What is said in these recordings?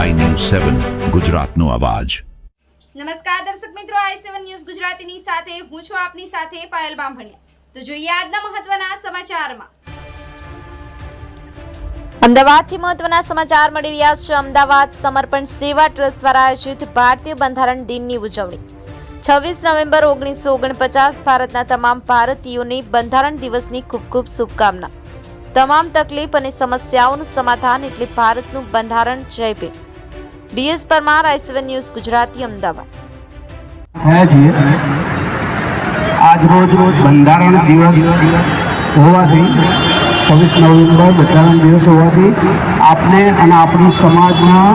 સેવન ગુજરાતનો અવાજ. નમસ્કાર દર્શક મિત્રો આઈ સેવન ન્યૂઝ ગુજરાતીની સાથે હું છું આપની સાથે પાયલ બામભણિયા. તો જોઈએ આજના મહત્વના સમાચારમાં. અમદાવાદથી મહત્વના સમાચાર મળી રહ્યા છે. અમદાવાદ સમર્પણ સેવા ટ્રસ્ટ દ્વારા આયોજિત ભારતીય બંધારણ દિનની ઉજવણી. છવ્વીસ નવેમ્બર ઓગણીસો ઓગણપચાસ ભારતના તમામ ભારતીયોને બંધારણ દિવસની ખૂબ ખૂબ શુભકામના. તમામ તકલીફ અને સમસ્યાઓનું સમાધાન એટલે ભારતનું બંધારણ Jai Bhim DS Parmar, I news, Gujarati, Ahmedabad. થયા છીએ આજ રોજ બંધારણ દિવસ હોવાથી, છવ્વીસ નવેમ્બર બંધારણ દિવસ હોવાથી આપને અને આપણી સમાજના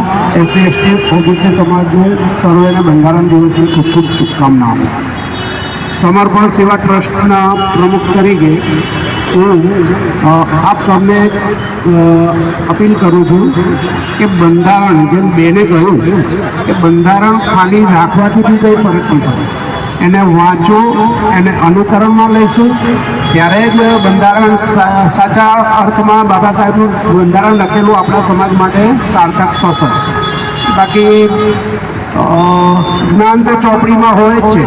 એસસી, એસટી, ઓબીસી સમાજને સર્વેને બંધારણ દિવસની ખૂબ ખૂબ શુભકામનાઓ. સમર્પણ સેવા ટ્રસ્ટના પ્રમુખ તરીકે હું આપ સૌને અપીલ કરું છું કે બંધારણ, જેમ બેને કહ્યું કે બંધારણ ખાલી રાખવાથી બી કંઈ ફરક નહીં પડે. એને વાંચો, એને અનુકરણમાં લઈશું ત્યારે જ બંધારણ સાચા અર્થમાં બાબા સાહેબનું બંધારણ લખેલું આપણા સમાજ માટે સાર્થક થશે. બાકી જ્ઞાન તો ચોપડીમાં હોય જ છે.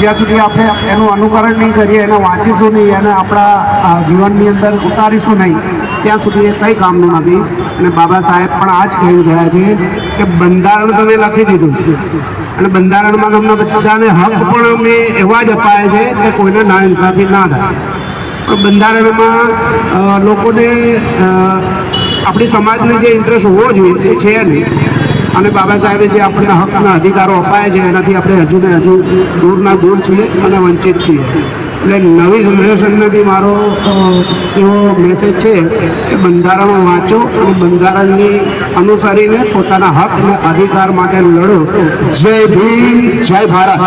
જ્યાં સુધી આપણે એનું અનુકરણ નહીં કરીએ, એને વાંચીશું નહીં, એને આપણા જીવનની અંદર ઉતારીશું નહીં, ત્યાં સુધી એ કંઈ કામનું નથી અને બાબા સાહેબ પણ આ જ કહી રહ્યા છે કે બંધારણ તમે લખી દીધું. અને બંધારણમાં તમને બધાને હક પણ અમે એવા જ અપાય છે કે કોઈને ના ઇન્સાફી ના થાય. પણ બંધારણમાં લોકોને આપણી સમાજને જે ઇન્ટરેસ્ટ હોવો જોઈએ, એ છે નહીં. અને બાબા સાહેબે જે આપણને હકના અધિકારો અપાયા છે, એનાથી આપણે હજુ ને હજુ દૂરના દૂર છીએ અને વંચિત છીએ. એટલે નવી જનરેશનને બી મારો એવો મેસેજ છે કે બંધારણ વાંચો અને બંધારણની અનુસરીને પોતાના હક અને અધિકાર માટે લડો. જય ભીમ જય ભારત.